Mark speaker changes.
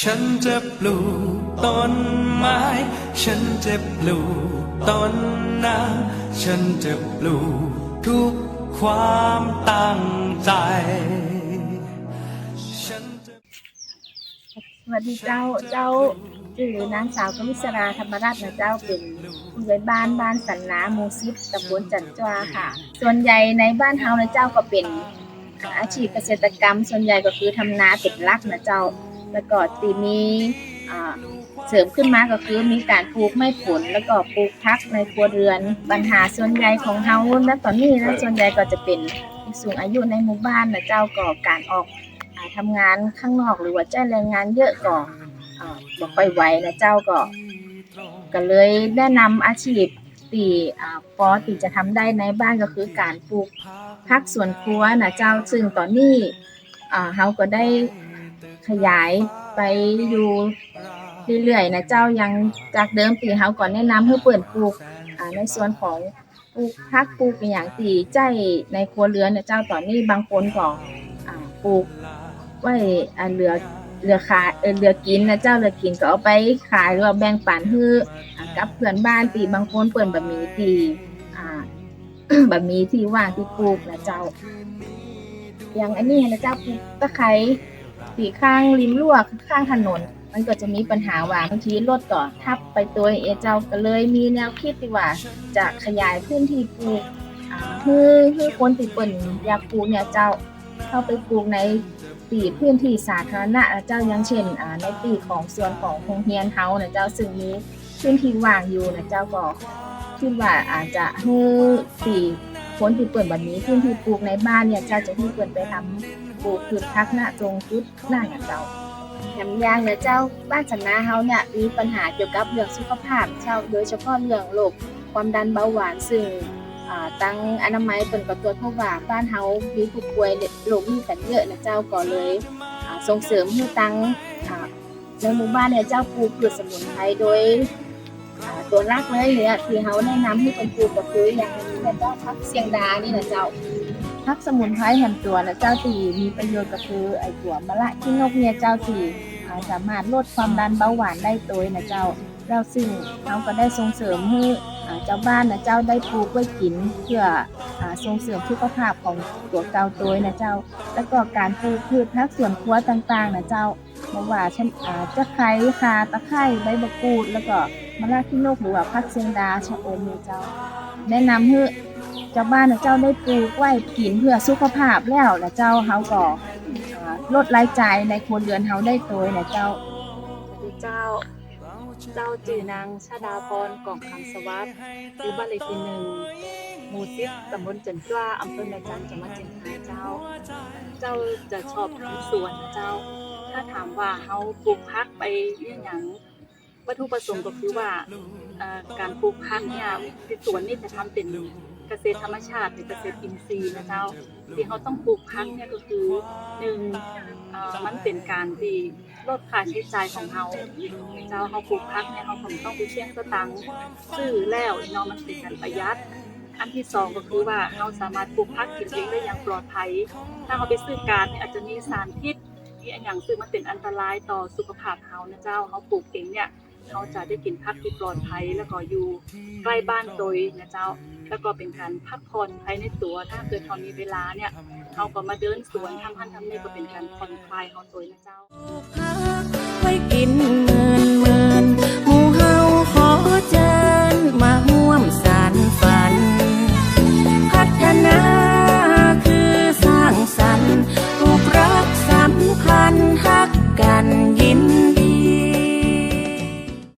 Speaker 1: ฉันจะปลูกต้นไม้ ฉันจะปลูกต้นน้ำฉันจะปลูกทุกความตั้งใจฉันจะ
Speaker 2: สวัสดีเจ้าเจ้าชื่อนางสาวกมิสราธรรมราชนะเจ้าเป็นผู้ใหญ่บ้านบ้านสันนามูซิปตำบลจันจวาค่ะ ส่วนใหญ่ในบ้านเฮานะเจ้าก็เป็นอาชีพเกษตรกรรม ส่วนใหญ่ก็คือทำนาเป็นหลักนะเจ้า แล้วก็ตีมีอ่าเสริมขึ้นมาก็คือมีการปลูกไม้ผลแล้วก็ปลูกพักในครัวเรือนปัญหาส่วนใหญ่ของเฮาณตอนนี้นะส่วนใหญ่ก็จะเป็นผู้สูงอายุในหมู่บ้านนะเจ้าก็การออกอ่าทำงานข้างนอกหรือว่าจ้างแรงงานเยอะก็อ่าบ่ค่อยไหวนะเจ้าก็ก็เลยแนะนำอาชีพที่อ่าพอที่จะทำได้ในบ้านก็คือการปลูกผักสวนครัวนะเจ้าซึ่งตอนนี้อ่าเฮาก็ได้ ขยายไปอยู่เรื่อยๆนะเจ้ายังจากเดิมที่เฮาก่อนแนะนำให้เปิดปลูกในส่วนของปลูกผักปลูกอย่างที่ใจในครัวเรือนนะเจ้าตอนนี้บางคนก็อ่าปลูกไว้เหลือเหลือขายเหลือกินนะเจ้าเหลือกินก็เอาไปขายหรือว่าแบ่งปันให้กับเพื่อนบ้านตีบางคนเปิ่นบะหมี่ตีอ่าบะหมี่ที่ว่างที่ปลูกนะเจ้าอย่างอันนี้นะเจ้าปลูกตะไคร้ ตีข้างริมรั้วข้างถนน มันก็จะมีปัญหาว่าบางทีรถก็ทับไปตัวเอเจ้าก็เลยมีแนวคิดที่ว่าจะขยายพื้นที่ปลูกอ่าให้ให้คนติเปิ่นอยากปลูกเนี่ยเจ้าเข้าไปปลูกในปีพื้นที่สาธารณะเจ้าย่างเช่นในปีของส่วนของโรงเรียนเฮานะเจ้าซึ่งมีพื้นที่ว่างอยู่นะเจ้าก็คิดว่าอาจจะให้ปีคนที่เปิดแบบนี้พื้นที่ปลูกในบ้านเนี่ยเจ้าจะที่เปิดไปทำ ปลูกพืชพักหน้าตรงจุดหน้านะเจ้าแถมยางเนี่ยเจ้าบ้านสันนาเฮาเนี่ยมีปัญหาเกี่ยวกับเรื่องสุขภาพเจ้าโดยเฉพาะเรื่องโรคความดันเบาหวานซึ่งอ่าตั้งอนามัยเปิ่นก็ตรวจพบว่าบ้านเฮามีผู้ป่วยโรคนี้กันเยอะนะเจ้าก็เลยส่งเสริมให้ตั้งในหมู่บ้านเนี่ยเจ้าปลูกพืชสมุนไพรโดยตัวหลักเลยเนี่ยที่เฮาแนะนำให้คนปลูกก็คืออย่างนี้นะเจ้าพักเสียงดานี่นะเจ้า พักสมุนไพรแห่ตัวนะเจ้าที่มีประโยชน์ก็คือไอตัวมะละขี้นกเนี่ยเจ้าที่อ่าสามารถลดความดันเบาหวานได้ตัวยนะเจ้าแล้วซึ่งเราก็ได้ส่งเสริมให้อ่าเจ้าบ้านนะเจ้าได้ปลูกไว้กินเพื่ออส่งเสริมสุขภาพของตัวเกาตัวนะเจ้า แล้วก็การปลูกพืชผักสวนครัวต่างๆนะเจ้าไม่ว่าเช่นจะไคร้คาตะไคร้ใบมะกรูด แล้วก็มะระขี้นกหรือว่าผักเชียงดาชะอมนะเจ้า แนะนำให้ เจ้าบ้านนะเจ้าได้ปลูกไว้กินเพื่อสุขภาพแล้วนะเจ้าเฮาก็อ่าลดรายจ่ายในครัวเรือนเฮาได้ตัวนะเจ้าสวัสดีเจ้าเจ้าจือนางชาดาพรกล่องคำสวัสดิ์อยู่บ้านเลขที่หนึ่งหมู่สิบตำบลจันทราอำเภอแม่จันจังหวัดเชียงรายเจ้า เจ้าจะชอบทำสวนนะเจ้า ถ้าถามว่าเฮาปลูกพักไปเรื่องหยังวัตถุประสงค์ก็คือว่า การปลูกพักเนี่ยที่สวนนี่จะทำเป็นเกษตรธรรมชาติหรือเกษตรอินทรีย์นะเจ้าที่เขาต้องปลูกพักเนี่ยก็คือหนึ่งมันเป็นการที่ลดค่าใช้จ่ายของเราเจ้าเขาปลูกพักเนี่ยเขาคงต้องไปเชี่ยงสตังค์ซื้อแล้วเนาะมันเป็นการประหยัดอันที่สองก็คือว่าเราสามารถปลูกพักกินเองได้อย่างปลอดภัย ถ้าเราไปซื้อการอาจจะมีสารพิษมีอันอย่างซึ่งมันเป็นอันตรายต่อสุขภาพเรานะเจ้าเขาปลูกเองเนี่ย เขาจะได้กินพักที่ปลอดภัยแล้วก็อยู่ใกล้บ้านโดยนะเจ้า แล้วก็เป็นการพักผ่อนภายในตัวถ้าเกิดเขามีเวลาเนี่ยเขาก็มาเดินสวนทำพันทำนี่ก็เป็นการผ่อนคลายเขาตัวนะเจ้า